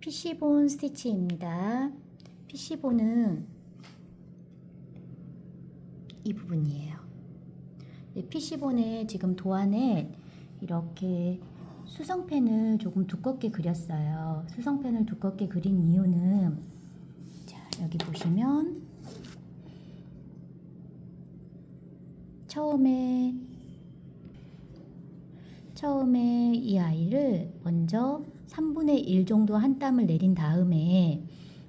PC본 스티치입니다. PC본은 이 부분이에요. 네, PC본에 지금 도안에 이렇게 수성펜을 조금 두껍게 그렸어요. 수성펜을 두껍게 그린 이유는 자, 여기 보시면 처음에 처음에 이 아이를 먼저 3분의 1 정도 한 땀을 내린 다음에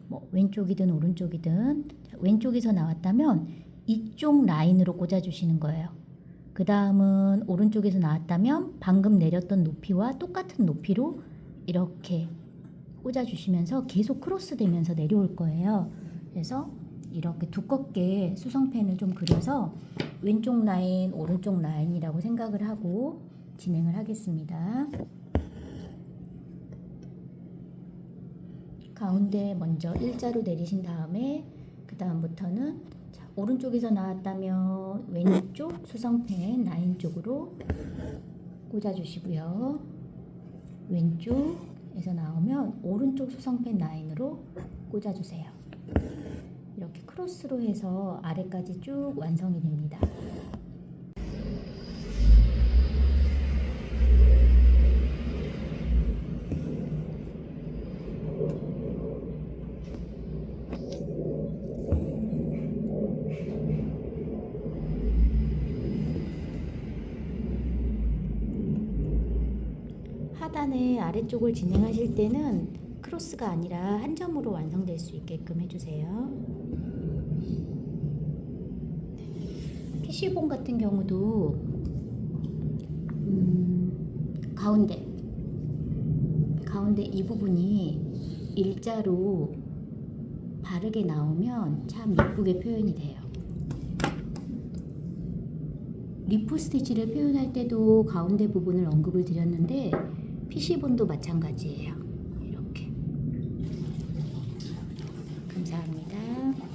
뭐 왼쪽이든 오른쪽이든 자, 왼쪽에서 나왔다면 이쪽 라인으로 꽂아주시는 거예요. 그 다음은 오른쪽에서 나왔다면 방금 내렸던 높이와 똑같은 높이로 이렇게 꽂아주시면서 계속 크로스 되면서 내려올 거예요. 그래서 이렇게 두껍게 수성펜을 좀 그려서 왼쪽 라인, 오른쪽 라인이라고 생각을 하고 진행을 하겠습니다. 가운데 먼저 일자로 내리신 다음에 그 다음부터는 자, 오른쪽에서 나왔다면 왼쪽 수성펜 라인 쪽으로 꽂아주시고요. 왼쪽에서 나오면 오른쪽 수성펜 라인으로 꽂아주세요. 이렇게 크로스로 해서 아래까지 쭉 완성이 됩니다. 하단의 아래쪽을 진행하실 때는 크로스가 아니라 한 점으로 완성될 수 있게끔 해주세요. PC본 같은 경우도 음, 가운데 가운데 이 부분이 일자로 바르게 나오면 참 예쁘게 표현이 돼요. 리프 스티치를 표현할 때도 가운데 부분을 언급을 드렸는데 PC본도 마찬가지예요. 이렇게. 감사합니다.